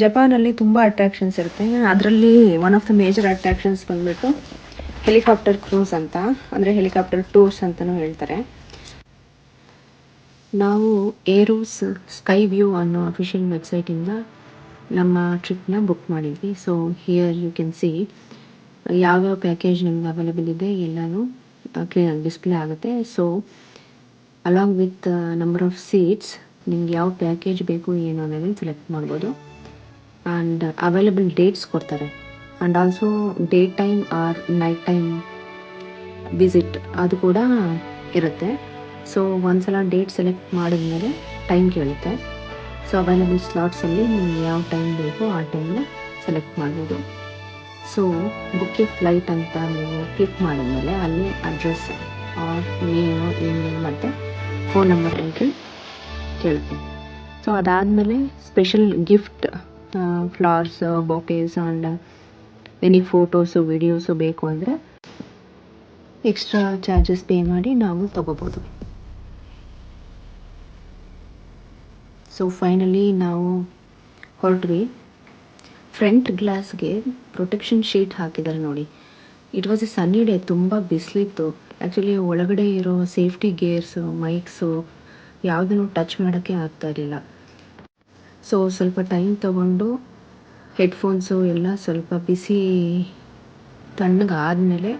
ಜಪಾನಲ್ಲಿ ತುಂಬ ಅಟ್ರಾಕ್ಷನ್ಸ್ ಇರುತ್ತೆ. ಅದರಲ್ಲಿ one of the major attractions ಬಂದ್ಬಿಟ್ಟು ಹೆಲಿಕಾಪ್ಟರ್ ಕ್ರೂಸ್ ಅಂತ, ಅಂದರೆ ಹೆಲಿಕಾಪ್ಟರ್ ಟೂರ್ಸ್ ಅಂತಲೂ ಹೇಳ್ತಾರೆ. ನಾವು ಏರೋಸ್ ಸ್ಕೈ ವ್ಯೂ ಅನ್ನೋ ಅಫಿಷಿಯಲ್ ವೆಬ್ಸೈಟಿಂದ ನಮ್ಮ ಟ್ರಿಪ್ನ ಬುಕ್ ಮಾಡಿದ್ವಿ. So here you can see ಯಾವ್ಯಾವ ಪ್ಯಾಕೇಜ್ ನಿಮ್ಗೆ ಅವೈಲೇಬಲ್ ಇದೆ, ಎಲ್ಲನೂ ಕ್ಲಿಯರ್ ಡಿಸ್ಪ್ಲೇ ಆಗುತ್ತೆ. So along with number of seats ನಿಮ್ಗೆ ಯಾವ ಪ್ಯಾಕೇಜ್ ಬೇಕು, ಏನು ಅನ್ನೋದನ್ನು ಸೆಲೆಕ್ಟ್ ಮಾಡ್ಬೋದು. ಆ್ಯಂಡ್ ಅವೈಲಬಲ್ ಡೇಟ್ಸ್ ಕೊಡ್ತಾರೆ. And also day time or night time visit ಅದು ಕೂಡ ಇರುತ್ತೆ. ಸೊ ಒಂದ್ಸಲ ಡೇಟ್ ಸೆಲೆಕ್ಟ್ ಮಾಡಿದ್ಮೇಲೆ ಟೈಮ್ ಕೇಳುತ್ತೆ. ಸೊ ಅವೈಲಬಲ್ ಸ್ಲಾಟ್ಸಲ್ಲಿ ನಿಮ್ಗೆ ಯಾವ ಟೈಮ್ ಬೇಕೋ ಆ ಟೈಮ್ನ ಸೆಲೆಕ್ಟ್ ಮಾಡ್ಬೋದು. ಸೊ ಬುಕ್ಕಿ ಫ್ಲೈಟ್ ಅಂತ ನೀವು ಕ್ಲಿಕ್ ಮಾಡಿದ್ಮೇಲೆ ಅಲ್ಲಿ ಅಡ್ರೆಸ್ ಆರ್ ನೇಮು ಇಮೇಲ್ ಮತ್ತು ಫೋನ್ ನಂಬರ್ ಅಂತ ಕೇಳುತ್ತೆ ಸೊ ಅದಾದಮೇಲೆ special gift flowers bouquets and any photos videos ಬೇಕು ಅಂದರೆ ಎಕ್ಸ್ಟ್ರಾ ಚಾರ್ಜಸ್ ಪೇ ಮಾಡಿ ನಾವು ತಗೋಬೋದು. ಸೊ ಫೈನಲಿ ನಾವು ಹೊರಟ್ವಿ. ಫ್ರಂಟ್ ಗ್ಲಾಸ್ಗೆ ಪ್ರೊಟೆಕ್ಷನ್ ಶೀಟ್ ಹಾಕಿದ್ದಾರೆ ನೋಡಿ. It was a sunny day ತುಂಬ ಬಿಸಿಲಿತ್ತು. ಆ್ಯಕ್ಚುಲಿ ಒಳಗಡೆ ಇರೋ ಸೇಫ್ಟಿ ಗೇರ್ಸು ಮೈಕ್ಸು ಯಾವುದನ್ನು ಟಚ್ ಮಾಡೋಕ್ಕೆ ಆಗ್ತಾ ಇರಲಿಲ್ಲ. ಸೊ ಸ್ವಲ್ಪ ಟೈಮ್ ತಗೊಂಡು ಹೆಡ್ಫೋನ್ಸು ಎಲ್ಲ ಸ್ವಲ್ಪ ಬಿಸಿ ತಣ್ಣಗೆ ಆದಮೇಲೆ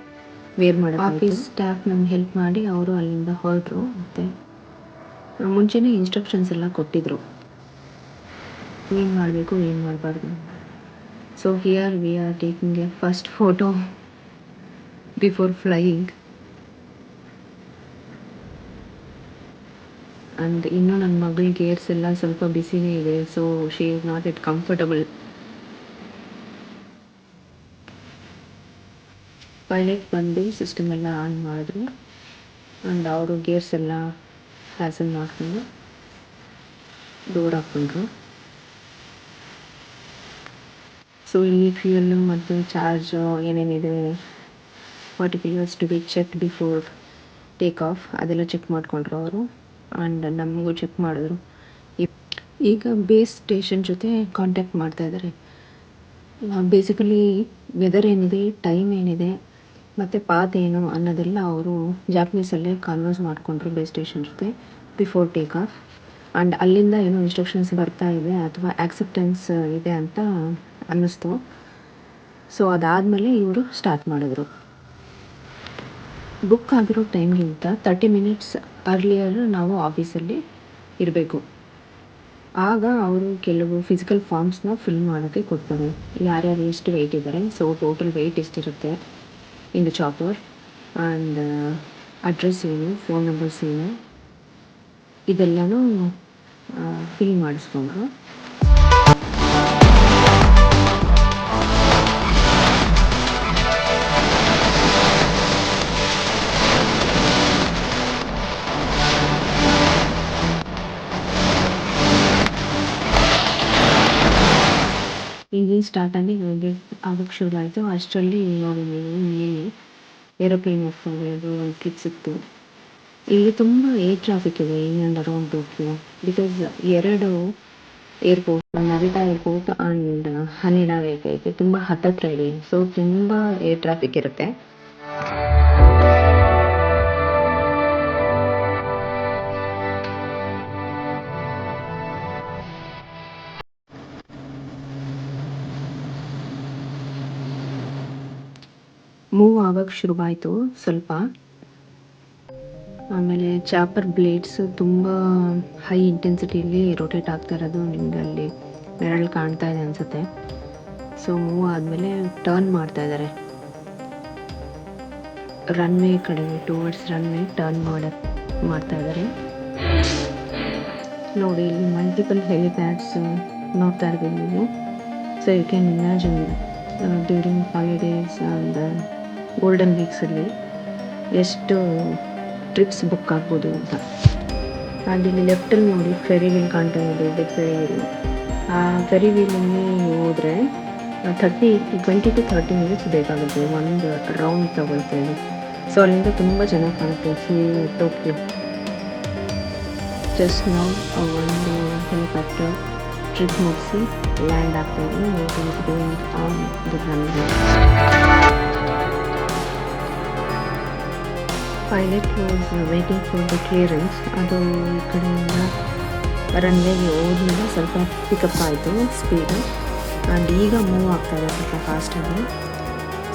ವೇರ್ ಮಾಡಿ ಆಫೀಸ್ ಸ್ಟಾಫ್ ನಮ್ಗೆ ಹೆಲ್ಪ್ ಮಾಡಿ ಅವರು ಅಲ್ಲಿಂದ ಹೊರಟರು ಮತ್ತು ಮುಂಚೆನೇ ಇನ್ಸ್ಟ್ರಕ್ಷನ್ಸ್ ಎಲ್ಲ ಕೊಟ್ಟಿದ್ದರು ಏನು ಮಾಡಬೇಕು, ಏನು ಮಾಡಬಾರ್ದು? So here we are taking a first photo before flying and ಇನ್ನೂ ನನ್ನ ಮಗಳ ಗೇರ್ಸ್ ಎಲ್ಲ ಸ್ವಲ್ಪ ಬಿಸಿನೇ ಇದೆ so she is not it comfortable pilot ಬಂದು ಸಿಸ್ಟಮ್ ಎಲ್ಲ ಆನ್ ಮಾಡಿದ್ರು. ಆ್ಯಂಡ್ ಅವರು ಗೇರ್ಸ್ ಎಲ್ಲ ಹ್ಯಾಸನ್ ಮಾಡ್ಕೊಂಡು ಡೋರ್ ಹಾಕ್ಕೊಂಡ್ರು. ಸೊ ಇಲ್ಲಿ ಫ್ಯೂಯಲ್ಲು ಮತ್ತು ಚಾರ್ಜು ಏನೇನಿದೆ particulars to be check before take off ಅದೆಲ್ಲ ಚೆಕ್ ಮಾಡಿಕೊಂಡ್ರು ಅವರು. ಆ್ಯಂಡ್ ನಮಗೂ ಚೆಕ್ ಮಾಡಿದ್ರು. ಈಗ ಬೇಸ್ ಸ್ಟೇಷನ್ ಜೊತೆ ಕಾಂಟ್ಯಾಕ್ಟ್ ಮಾಡ್ತಾ ಇದ್ದಾರೆ ಬೇಸಿಕಲಿ ವೆದರ್ ಏನಿದೆ ಟೈಮ್ ಏನಿದೆ, ಮತ್ತು ಪಾತ್ ಏನು ಅನ್ನೋದೆಲ್ಲ ಅವರು ಜಾಪನೀಸಲ್ಲೇ ಕಾನ್ವರ್ಸ್ ಮಾಡಿಕೊಂಡ್ರು ಬೇಸ್ ಸ್ಟೇಷನ್ ಜೊತೆ ಬಿಫೋರ್ ಟೇಕ್ ಆಫ್ ಆ್ಯಂಡ್ ಅಲ್ಲಿಂದ ಏನೋ ಇನ್ಸ್ಟ್ರಕ್ಷನ್ಸ್ ಬರ್ತಾ ಇದೆ ಅಥವಾ ಆ್ಯಕ್ಸೆಪ್ಟೆನ್ಸ್ ಇದೆ ಅಂತ ಅನ್ನಿಸ್ತು. ಸೊ ಅದಾದಮೇಲೆ ಇವರು ಸ್ಟಾರ್ಟ್ ಮಾಡಿದ್ರು. ಬುಕ್ ಆಗಿರೋ ಟೈಮ್ಗಿಂತ ತರ್ಟಿ ಮಿನಿಟ್ಸ್ ಅರ್ಲಿಯರ್ ನಾವು ಆಫೀಸಲ್ಲಿ ಇರಬೇಕು. ಆಗ ಅವರು ಕೆಲವು ಫಿಸಿಕಲ್ ಫಾರ್ಮ್ಸ್ನ ಫಿಲ್ ಮಾಡೋಕ್ಕೆ ಕೊಡ್ತಾರೆ. ಯಾರ್ಯಾರು ಎಷ್ಟು ವೆಯ್ಟ್ ಇದ್ದಾರೆ ಸೊ ಟೋಟಲ್ ವೆಯ್ಟ್ ಎಷ್ಟಿರುತ್ತೆ in the chopper and address ಏನು ಫೋನ್ ನಂಬರ್ಸ್ ಏನು, ಇದೆಲ್ಲನೂ ಫಿಲ್ ಮಾಡಿಸ್ಕೊಂಡ್ರು ಸ್ಟಾರ್ಟ್ ಆಗಿ ನನಗೆ ಆಗೋಕ್ಕೆ ಶುರು ಆಯಿತು. ಅಷ್ಟರಲ್ಲಿ ಇಲ್ಲಿ ಏರೋಪ್ಲೇನ್ ಕ್ಲಿಪ್ ಸಿಕ್ತು ಇಲ್ಲಿ ತುಂಬ ಏರ್ ಟ್ರಾಫಿಕ್ ಇದೆ in and around Tokyo because ಎರಡು airport Narita airport and Haneda airport ತುಂಬ ಹತ್ತತ್ರ ಇದೆ. ಸೊ ತುಂಬ ಏರ್ ಟ್ರಾಫಿಕ್ ಇರುತ್ತೆ. ಆಗೋಕ್ಕೆ ಶುರುವಾಯಿತು, ಸ್ವಲ್ಪ. ಆಮೇಲೆ ಚಾಪರ್ ಬ್ಲೇಡ್ಸ್ ತುಂಬ ಹೈ ಇಂಟೆನ್ಸಿಟಿಯಲ್ಲಿ ರೊಟೇಟ್ ಆಗ್ತಾ ಇರೋದು ನಿಮ್ಗೆ ಅಲ್ಲಿ ಬೆರಳು ಕಾಣ್ತಾ ಇದೆ ಅನಿಸುತ್ತೆ. ಸೊ ಮೂವ್ ಆದಮೇಲೆ ಟರ್ನ್ ಮಾಡ್ತಾ ಇದ್ದಾರೆ ರನ್ವೇ ಕಡೆಗೆ ಟುವರ್ಡ್ಸ್ ರನ್ವೇ ಟರ್ನ್ ಮಾಡ, ಮಾಡ್ತಾ ಇದ್ದಾರೆ ನೋಡಿ, ಇಲ್ಲಿ ಮಲ್ಟಿಪಲ್ ಹೆಲಿಪ್ಯಾಡ್ಸ್ ನೋಡ್ತಾ ಇರ್ಬೋದು. ನೀವು so you can imagine during holidays and golden ವೀಕ್ಸಲ್ಲಿ ಎಷ್ಟು ಟ್ರಿಪ್ಸ್ ಬುಕ್ ಆಗ್ಬೋದು ಅಂತ. ಹಾಗೆ ಇಲ್ಲಿ ಲೆಫ್ಟಲ್ಲಿ ನೋಡಿ ಫೆರಿ ವೀಲ್ ಕಾಣ್ತಾ ಇದೆ ಬಿಗ್ ಫೆರಿ ವೀಲ್ ಆ ಫೆರಿ ವೀಲಲ್ಲಿ ಹೋದರೆ thirty twenty to thirty minutes ಬೇಕಾಗುತ್ತೆ. ಒಂದು ರೌಂಡ್ ತಗೊಳ್ತಾ ಇದೆ ಸೊ ಅಲ್ಲಿಂದ ತುಂಬ ಚೆನ್ನಾಗಿ ಕಾಣುತ್ತೆ. ಫುಲ್ ಟೋಕಿಯೋ ಜಸ್ಟ್ ನಾವು ಒಂದು ಹೆಲಿಕಾಪ್ಟರ್ ಟ್ರಿಪ್ ಮುಗಿಸಿ ಲ್ಯಾಂಡ್ ಆಗ್ತಾ ಇದ್ವಿ pilot was waiting for the clearance ಅದು ಈ ಕಡೆಯಿಂದ ರನ್ವೇಗೆ ಹೋದ್ಮೇಲೆ ಸ್ವಲ್ಪ ಪಿಕಪ್ ಆಯಿತು ಸ್ಪೀಡು ಆ್ಯಂಡ್ ಈಗ ಮೂವ್ ಆಗ್ತಾ ಇದೆ ಸ್ವಲ್ಪ ಫಾಸ್ಟಾಗಿ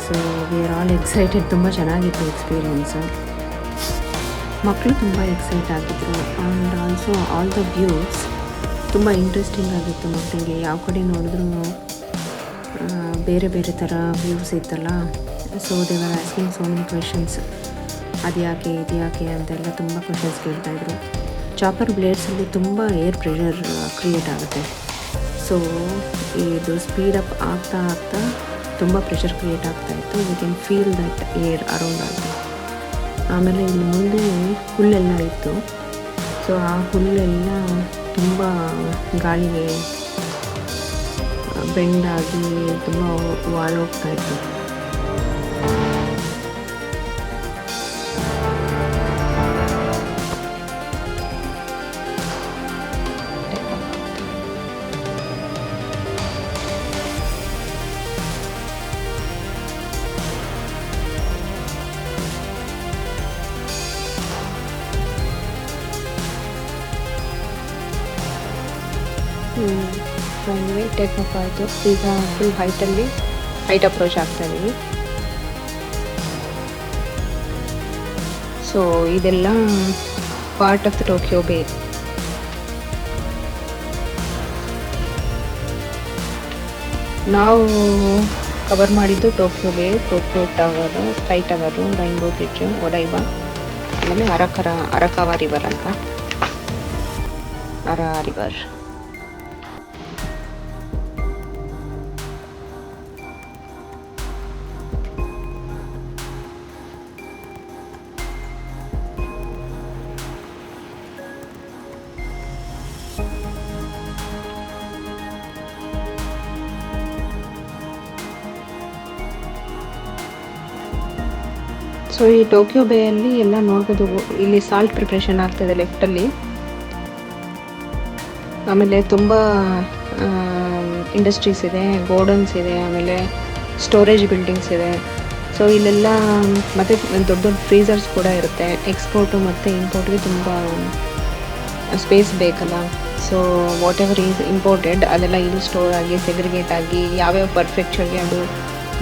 so we are all excited ತುಂಬ ಚೆನ್ನಾಗಿತ್ತು ಎಕ್ಸ್ಪೀರಿಯೆನ್ಸು ಮಕ್ಕಳು ತುಂಬ ಎಕ್ಸೈಟ್ ಆಗಿದ್ರು. And also all the views ತುಂಬ ಇಂಟ್ರೆಸ್ಟಿಂಗ್ ಆಗಿತ್ತು ಮಕ್ಕಳಿಗೆ ಯಾವ ಕಡೆ ನೋಡಿದ್ರು ಬೇರೆ ಬೇರೆ ಥರ ವ್ಯೂಸ್ ಇತ್ತಲ್ಲ. ಸೊ ದೇವರ್ ಆಸ್ಕಿಂಗ್ ಸೋ ಮೆನಿ ಕ್ವೆಶನ್ಸ್ ಅದು ಯಾಕೆ, ಇದು ಯಾಕೆ ಅಂತೆಲ್ಲ ತುಂಬ ಕ್ವೆಶನ್ಸ್ ಕೇಳ್ತಾಯಿದ್ರು ಚಾಪರ್ ಬ್ಲೇಡ್ಸಲ್ಲಿ ತುಂಬ ಏರ್ ಪ್ರೆಷರ್ ಕ್ರಿಯೇಟ್ ಆಗುತ್ತೆ. ಸೊ ಇದು ಸ್ಪೀಡಪ್ ಆಗ್ತಾ ಆಗ್ತಾ ತುಂಬ ಪ್ರೆಷರ್ ಕ್ರಿಯೇಟ್ ಆಗ್ತಾ ಇತ್ತು. You can feel that air around ಆಗಿ ಆಮೇಲೆ ಇಲ್ಲಿ ಮುಂದೆ ಹುಲ್ಲೆಲ್ಲ ಇತ್ತು. ಸೊ ಆ ಹುಲ್ಲೆಲ್ಲ ತುಂಬ ಗಾಳಿಗೆ ಬೆಂಡಾಗಿ ತುಂಬ ವಾಲೋಗ್ತಾ ಇತ್ತು. ಟೇಕ್ ಅಪ್ ಆಯಿತು ಈಗ ಫುಲ್ ಹೈಟಲ್ಲಿ ಹೈಟ್ ಅಪ್ರೋಚ್ ಆಗ್ತಾ ಇದ್ದೀವಿ ಸೊ ಇದೆಲ್ಲ ಪಾರ್ಟ್ ಆಫ್ ಟೋಕಿಯೋ ಬೇ ನಾವು ಕವರ್ ಮಾಡಿದ್ದು Tokyo bay Tokyo tower sky tower rainbow bridge Odaiba ಆಮೇಲೆ ಅರಕರ ಅರಕಾವ ರಿವರ್ ಅಂತ. ಅರ ರಿವರ್ ಸೊ ಈ ಟೋಕಿಯೋ ಬೇಯಲ್ಲಿ ಎಲ್ಲ ನೋಡ್ಬೋದು. ಇಲ್ಲಿ ಸಾಲ್ಟ್ ಪ್ರಿಪ್ರೇಷನ್ ಆಗ್ತದೆ ಲೆಫ್ಟಲ್ಲಿ ಆಮೇಲೆ ತುಂಬ ಇಂಡಸ್ಟ್ರೀಸ್ ಇದೆ ಗೋಡನ್ಸ್ ಇದೆ, ಆಮೇಲೆ ಸ್ಟೋರೇಜ್ ಬಿಲ್ಡಿಂಗ್ಸ್ ಇದೆ. ಸೊ ಇಲ್ಲೆಲ್ಲ, ಮತ್ತು ದೊಡ್ಡ ದೊಡ್ಡ ಫ್ರೀಸರ್ಸ್ ಕೂಡ ಇರುತ್ತೆ. ಎಕ್ಸ್ಪೋರ್ಟು ಮತ್ತು ಇಂಪೋರ್ಟ್ಗೆ ತುಂಬ ಸ್ಪೇಸ್ ಬೇಕಲ್ಲ. So whatever is imported ಅದೆಲ್ಲ ಇಲ್ಲಿ ಸ್ಟೋರ್ ಆಗಿ ಸೆಗ್ರಿಗೇಟ್ ಆಗಿ, ಯಾವ್ಯಾವ ಆಗಿ ಅದು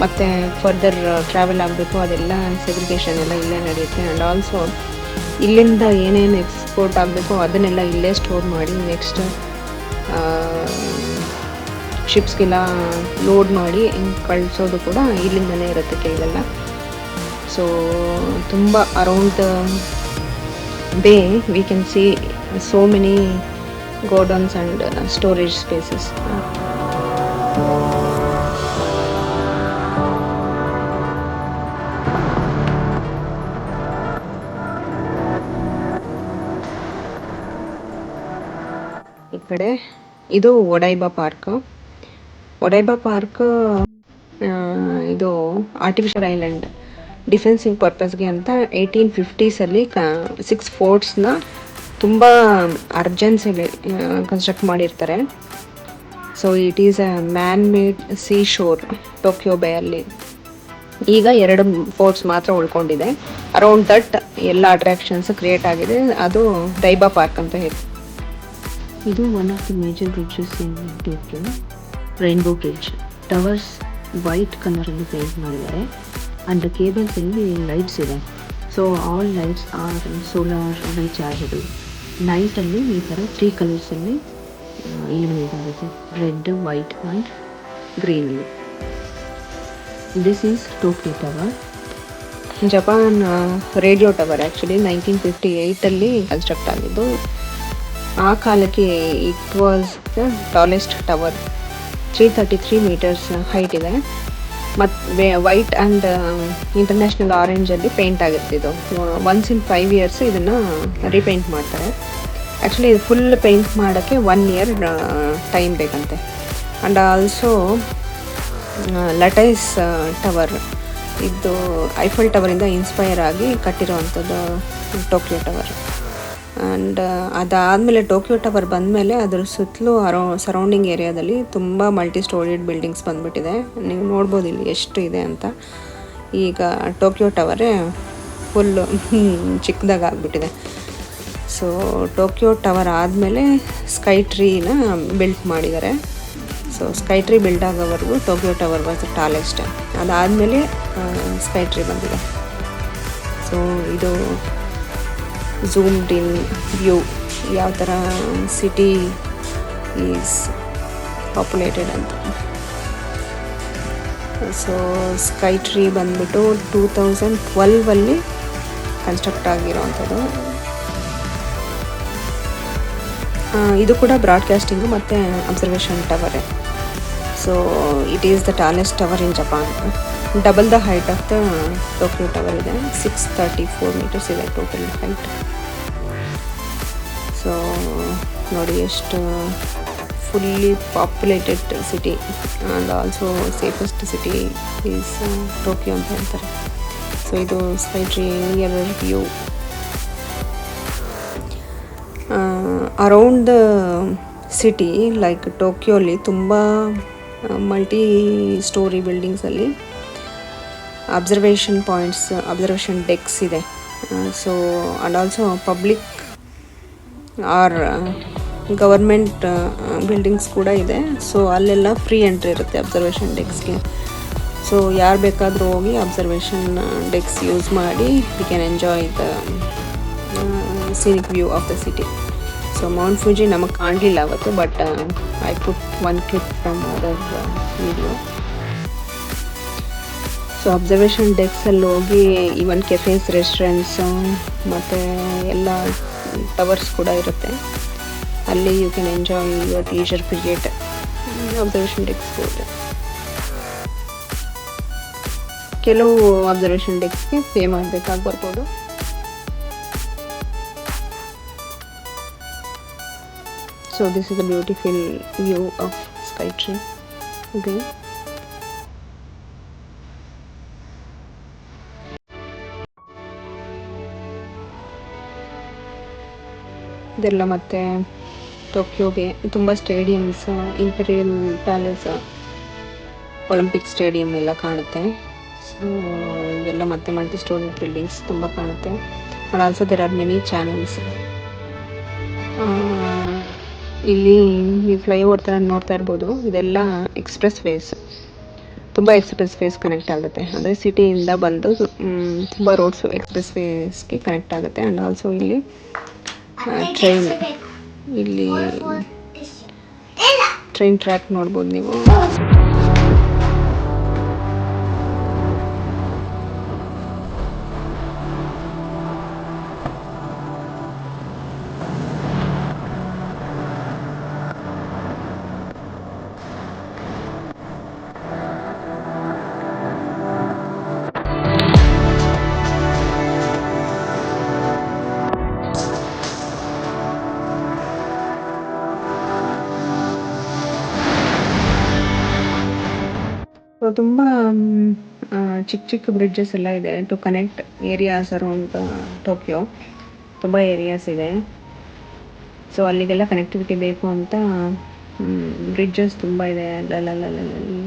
ಮತ್ತು ಫರ್ದರ್ ಟ್ರಾವೆಲ್ ಆಗಬೇಕು, ಅದೆಲ್ಲ ಸೆಗ್ರಿಗೇಷನ್ ಎಲ್ಲ ಇಲ್ಲೇ ನಡೆಯುತ್ತೆ. ಆ್ಯಂಡ್ ಆಲ್ಸೋ ಇಲ್ಲಿಂದ ಏನೇನು ಎಕ್ಸ್ಪೋರ್ಟ್ ಆಗಬೇಕು, ಅದನ್ನೆಲ್ಲ ಇಲ್ಲೇ ಸ್ಟೋರ್ ಮಾಡಿ ನೆಕ್ಸ್ಟ್ ಶಿಪ್ಸ್ಗೆಲ್ಲ ಲೋಡ್ ಮಾಡಿ ಕಳಿಸೋದು ಕೂಡ ಇಲ್ಲಿಂದನೇ ಇರುತ್ತೆ ಕೆಲವೆಲ್ಲ ಸೊ ತುಂಬ around bay we can see so many godowns and storage spaces ಕಡೆ ಇದು ಒಡೈಬಾ ಪಾರ್ಕ್. ಒಡೈಬಾ ಪಾರ್ಕ್ ಇದು ಆರ್ಟಿಫಿಷಿಯಲ್ ಐಲ್ಯಾಂಡ್ ಡಿಫೆನ್ಸಿವ್ ಪರ್ಪಸ್ಗೆ ಅಂತ ಏಯ್ಟೀನ್ ಫಿಫ್ಟೀಸಲ್ಲಿ ಕ ಸಿಕ್ಸ್ ಫೋರ್ಟ್ಸ್ನ ತುಂಬ ಅರ್ಜೆನ್ಸಿ ಕನ್ಸ್ಟ್ರಕ್ಟ್ ಮಾಡಿರ್ತಾರೆ. So it is a man made sea shore Tokyo ಬೇಯಲ್ಲಿ ಈಗ ಎರಡು ಫೋರ್ಟ್ಸ್ ಮಾತ್ರ ಉಳ್ಕೊಂಡಿದೆ. ಅರೌಂಡ್ ದಟ್ ಎಲ್ಲ ಅಟ್ರಾಕ್ಷನ್ಸ್ ಕ್ರಿಯೇಟ್ ಆಗಿದೆ. ಅದು ಡೈಬಾ ಪಾರ್ಕ್ ಅಂತ ಹೇಳಿ ಇದು one of the major bridges in Tokyo rainbow bridge towers white ಕಲರಲ್ಲಿ ಪೇಂಟ್ ಮಾಡಿದ್ದಾರೆ ಆ್ಯಂಡ್ ಕೇಬಲ್ಸಲ್ಲಿ ಲೈಟ್ಸ್ ಇದೆ so all lights are solar rechargeable ನೈಟಲ್ಲಿ ಈ ಥರ ತ್ರೀ ಕಲರ್ಸಲ್ಲಿ ಏನು ಆಗುತ್ತೆ. Red white and green this is Tokyo tower Japan radio tower actually nineteen fifty ಏಯ್ಟಲ್ಲಿ construct ಆಗಿದ್ದು. ಆ ಕಾಲಕ್ಕೆ it was the tallest tower three thirty three metres height ಇದೆ ಮತ್ತು ವೈಟ್ ಆ್ಯಂಡ್ ಇಂಟರ್ನ್ಯಾಷನಲ್ ಆರೆಂಜಲ್ಲಿ ಪೇಂಟ್ ಆಗಿರ್ತಿದ್ದು ಒನ್ಸ್ ಇನ್ ಫೈವ್ ಇಯರ್ಸ್ ಇದನ್ನು repaint ಮಾಡ್ತಾರೆ. Actually ಇದು ಫುಲ್ ಪೇಂಟ್ ಮಾಡೋಕ್ಕೆ ಒನ್ ಇಯರ್ ಟೈಮ್ ಬೇಕಂತೆ. ಆ್ಯಂಡ್ ಆಲ್ಸೋ ಲಟೈಸ್ ಟವರ್ ಇದು ಐಫಲ್ ಟವರಿಂದ ಇನ್ಸ್ಪೈರ್ ಆಗಿ ಕಟ್ಟಿರೋವಂಥದ್ದು ಟೋಕಿಯೋ ಟವರ್ ಆ್ಯಂಡ್ ಅದಾದಮೇಲೆ ಟೋಕಿಯೋ ಟವರ್ ಬಂದಮೇಲೆ ಅದ್ರ ಸುತ್ತಲೂ ಅರೌ ಸರೌಂಡಿಂಗ್ ಏರಿಯಾದಲ್ಲಿ ತುಂಬ ಮಲ್ಟಿ ಸ್ಟೋರಿಡ್ ಬಿಲ್ಡಿಂಗ್ಸ್ ಬಂದ್ಬಿಟ್ಟಿದೆ. ನೀವು ನೋಡ್ಬೋದು ಇಲ್ಲಿ ಎಷ್ಟು ಇದೆ ಅಂತ. ಈಗ ಟೋಕಿಯೋ ಟವರೇ ಫುಲ್ಲು ಚಿಕ್ಕದಾಗ ಆಗ್ಬಿಟ್ಟಿದೆ. ಸೊ ಟೋಕಿಯೋ ಟವರ್ ಆದಮೇಲೆ ಸ್ಕೈ ಟ್ರೀನ ಬಿಲ್ಟ್ ಮಾಡಿದ್ದಾರೆ. ಸೊ ಸ್ಕೈ ಟ್ರೀ ಬಿಲ್ಡ್ ಆಗೋವರೆಗೂ ಟೋಕಿಯೋ ಟವರ್ ವಾಸ್ ಟಾಲೆಸ್ಟ್ ಅದಾದಮೇಲೆ ಸ್ಕೈ ಟ್ರೀ ಬಂದಿದೆ. ಸೊ ಇದು ಝೂಮ್ಡ್ ಇನ್ ವ್ಯೂ ಯಾವ ಥರ ಸಿಟಿ ಈಸ್ ಪಾಪ್ಯುಲೇಟೆಡ್ ಅಂತ. ಸೊ ಸ್ಕೈ ಟ್ರೀ ಬಂದ್ಬಿಟ್ಟು ಟೂ ತೌಸಂಡ್ ಟ್ವೆಲ್ವಲ್ಲಿ ಕನ್ಸ್ಟ್ರಕ್ಟ್ ಆಗಿರೋವಂಥದ್ದು. ಇದು ಕೂಡ ಬ್ರಾಡ್ಕಾಸ್ಟಿಂಗು ಮತ್ತು observation ಟವರೇ so it is the tallest tower in Japan double the height of the Tokyo tower ಇದೆ. ಸಿಕ್ಸ್ ತರ್ಟಿ ಫೋರ್ ಮೀಟರ್ಸ್ ಇದೆ ಟೋಟಲ್ ಹೈಟ್ ಸೊ ನೋಡಿ ಎಷ್ಟು fully populated city and also safest city is Tokyo ಅಂತ ಹೇಳ್ತಾರೆ. So ಇದು sky tree near view around the city like ಟೋಕಿಯೋಲಿ ತುಂಬ multi storey ಬಿಲ್ಡಿಂಗ್ಸಲ್ಲಿ observation points observation decks ಇದೆ. So and also public or government buildings ಕೂಡ ಇದೆ. So ಅಲ್ಲೆಲ್ಲ free entry ಇರುತ್ತೆ ಅಬ್ಸರ್ವೇಷನ್ ಡೆಕ್ಸ್ಗೆ ಸೊ ಯಾರು ಬೇಕಾದರೂ ಹೋಗಿ ಅಬ್ಸರ್ವೇಷನ್ ಡೆಕ್ಸ್ ಯೂಸ್ ಮಾಡಿ we can enjoy the scenic view of the city so Mount Fuji ನಮಗೆ ಕಾಣಲಿಲ್ಲ ಅವತ್ತು but I put one clip from other video so observation ಡೆಕ್ಸಲ್ಲಿ ಹೋಗಿ ಈವನ್ ಕೆಫೇಸ್ ರೆಸ್ಟೋರೆಂಟ್ಸು ಮತ್ತು ಎಲ್ಲ ಟವರ್ಸ್ ಕೂಡ ಇರುತ್ತೆ. ಅಲ್ಲಿ you can enjoy your leisure period observation decks ಹೋದರೆ ಕೆಲವು ಅಬ್ಸರ್ವೇಷನ್ ಡೆಕ್ಸ್ಗೆ ಪೇ ಮಾಡಬೇಕಾಗಿ ಬರ್ಬೋದು so this is a beautiful view of sky tree okay ಇದೆಲ್ಲ ಮತ್ತೆ ಟೋಕಿಯೋಗೆ. ತುಂಬ stadiums imperial palace Olympic stadium ಎಲ್ಲ ಕಾಣುತ್ತೆ. ಸೊ ಇದೆಲ್ಲ ಮತ್ತೆ ಮಲ್ಟಿ ಸ್ಟೋರಿ ಬಿಲ್ಡಿಂಗ್ಸ್ ತುಂಬ ಕಾಣುತ್ತೆ. And also there are many channels ಇಲ್ಲಿ ಈ ಫ್ಲೈಓವರ್ ಥರ ನೋಡ್ತಾ ಇರ್ಬೋದು. ಇದೆಲ್ಲ ಎಕ್ಸ್ಪ್ರೆಸ್ ವೇಸ್ ತುಂಬ ಎಕ್ಸ್ಪ್ರೆಸ್ ವೇಸ್ ಕನೆಕ್ಟ್ ಆಗುತ್ತೆ. ಅಂದರೆ ಸಿಟಿಯಿಂದ ಬಂದು ತುಂಬ ರೋಡ್ಸ್ ಎಕ್ಸ್ಪ್ರೆಸ್ ವೇಸ್ಗೆ ಕನೆಕ್ಟ್ ಆಗುತ್ತೆ. ಆ್ಯಂಡ್ ಆಲ್ಸೋ ಇಲ್ಲಿ ಟ್ರೈನ್ ಇಲ್ಲಿ ಟ್ರೈನ್ ಟ್ರ್ಯಾಕ್ ನೋಡ್ಬೋದು ನೀವು. ತುಂಬ ಚಿಕ್ಕ ಚಿಕ್ಕ ಬ್ರಿಡ್ಜಸ್ ಎಲ್ಲ ಇದೆ to connect areas around Tokyo ತುಂಬ ಏರಿಯಾಸ್ ಇದೆ. ಸೊ ಅಲ್ಲಿಗೆಲ್ಲ ಕನೆಕ್ಟಿವಿಟಿ ಬೇಕು ಅಂತ ಬ್ರಿಡ್ಜಸ್ ತುಂಬ ಇದೆ. ಅಲ್ಲಲ್ಲಲ್ಲಲ್ಲಿ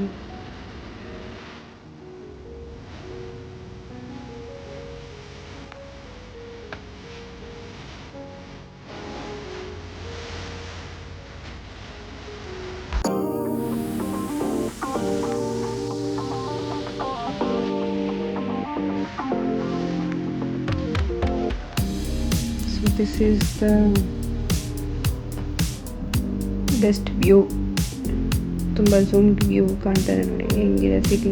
so is the best view ತುಂಬ ಝೂಮ್ಡ್ ವ್ಯೂ ಕಾಣ್ತಾರೆ ನೋಡಿ, ಹೆಂಗಿದೆ ಸಿಟಿ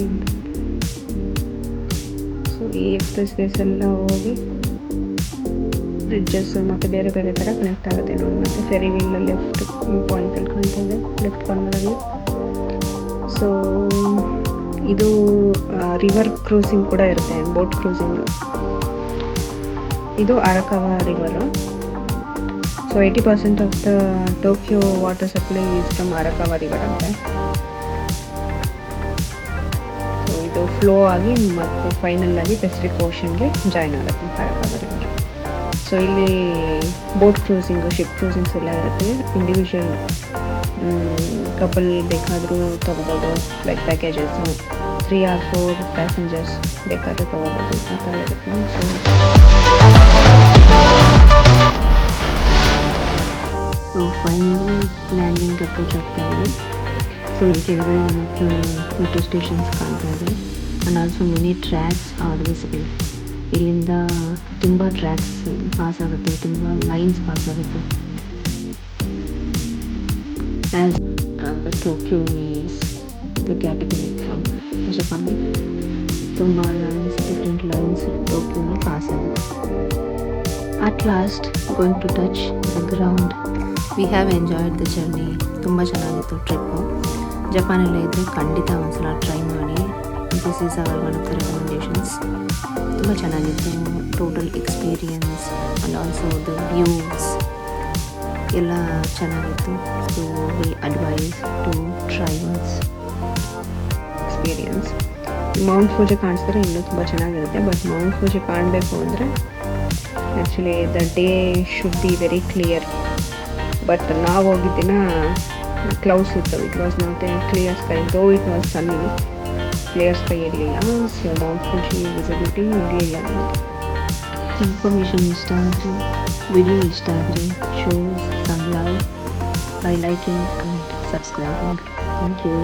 ಸೊ ಈ ಎಕ್ಸ್ಪ್ರೆಸ್ ಎಲ್ಲ ಹೋಗಿ ಬ್ರಿಡ್ಜಸ್ ಮತ್ತು ಬೇರೆ ಬೇರೆ ಥರ ಕನೆಕ್ಟ್ ಆಗುತ್ತೆ ನೋಡಿ, ಮತ್ತು ಫೆರಿ ಲೆಫ್ಟ್ ಪಾಯಿಂಟಲ್ಲಿ ಕಾಣ್ತಾ ಇದೆ ಲೆಫ್ಟ್ ಕಾರ್ನರಲ್ಲಿ ಸೊ ಇದು ರಿವರ್ ಕ್ರೂಸಿಂಗ್ ಕೂಡ ಇರುತ್ತೆ ಬೋಟ್ ಕ್ರೂಸಿಂಗ್ ಇದು Arakawa river so eighty percent of the Tokyo water supply is from Arakawa river ಅಂತ ಸೊ ಇದು ಫ್ಲೋ ಆಗಿ ಮತ್ತು ಫೈನಲ್ ಆಗಿ ಪೆಸಿಫಿಕ್ ಓಷನ್ಗೆ ಜಾಯ್ನ್ ಆಗುತ್ತೆ ಅರಕವ ರಿವರ್ ಸೊ ಇಲ್ಲಿ ಬೋಟ್ ಕ್ರೂಸಿಂಗು ಶಿಪ್ ಕ್ರೂಸಿಂಗ್ಸ್ ಎಲ್ಲ ಇರುತ್ತೆ. ಇಂಡಿವಿಜುವಲ್ ಕಪಲ್ ಬೇಕಾದರೂ ತೊಗೋಬೋದು. Like packages three or four passengers ಬೇಕಾದರೂ ತೊಗೋಬೋದು. ಆ ಥರ ಇರುತ್ತೆ. So ಫೈನಲಿ ಲ್ಯಾಂಡಿಂಗ್ ಅಪ್ರೋಚ್ ಆಗ್ತಾ ಇದೆ ಸೊ ಇಲ್ಲಿ ಕೆಳಗಡೆ ಮತ್ತು ಮೆಟ್ರೋ ಸ್ಟೇಷನ್ಸ್ ಕಾಣ್ತಾ ಇದೆ and also many tracks are visible ಇಲ್ಲಿಂದ ತುಂಬ ಟ್ರ್ಯಾಕ್ಸ್ ಪಾಸ್ ಆಗುತ್ತೆ ತುಂಬ ಲೈನ್ಸ್ ಪಾಸ್ ಆಗುತ್ತೆ as Tokyo is the capital Japan ತುಂಬ ಲೈನ್ಸ್ ಡಿಫ್ರೆಂಟ್ ಲೈನ್ಸ್ ಟೋಕ್ಯೋನ ಪಾಸ್ ಆಗುತ್ತೆ at last going to touch the ground we have enjoyed the journey ತುಂಬ ಚೆನ್ನಾಗಿತ್ತು trip ಜಪಾನಲ್ಲೇ ಇದ್ದರೆ ಖಂಡಿತ ಒಂದ್ಸಲ ಟ್ರೈ ಮಾಡಿ. This is our one of the recommendations ತುಂಬ ಚೆನ್ನಾಗಿತ್ತು total experience and also the views ಎಲ್ಲ ಚೆನ್ನಾಗಿತ್ತು. So we advise to try once experience Mount Fuji ಕಾಣಿಸಿದ್ರೆ ಇನ್ನೂ ತುಂಬ ಚೆನ್ನಾಗಿರುತ್ತೆ. ಬಟ್ ಮೌಂಟ್ ಪೂಜೆ ಕಾಣಬೇಕು ಅಂದರೆ actually the day should be very clear but ನಾವು ಹೋಗಿದ್ದಿನ ಕ್ಲೌಸ್ ಇತ್ತು. It was not a clear sky though it was sun clear sky ಇರಲಿಲ್ಲ so Mount Fuji visibility ಇರಲಿಲ್ಲ ಇನ್ಫಾರ್ಮೇಷನ್ ಇಷ್ಟ ಆದರೆ ವಿಡಿಯೋ ಇಷ್ಟ ಆದರೆ show some love I like in comment subscribe thank you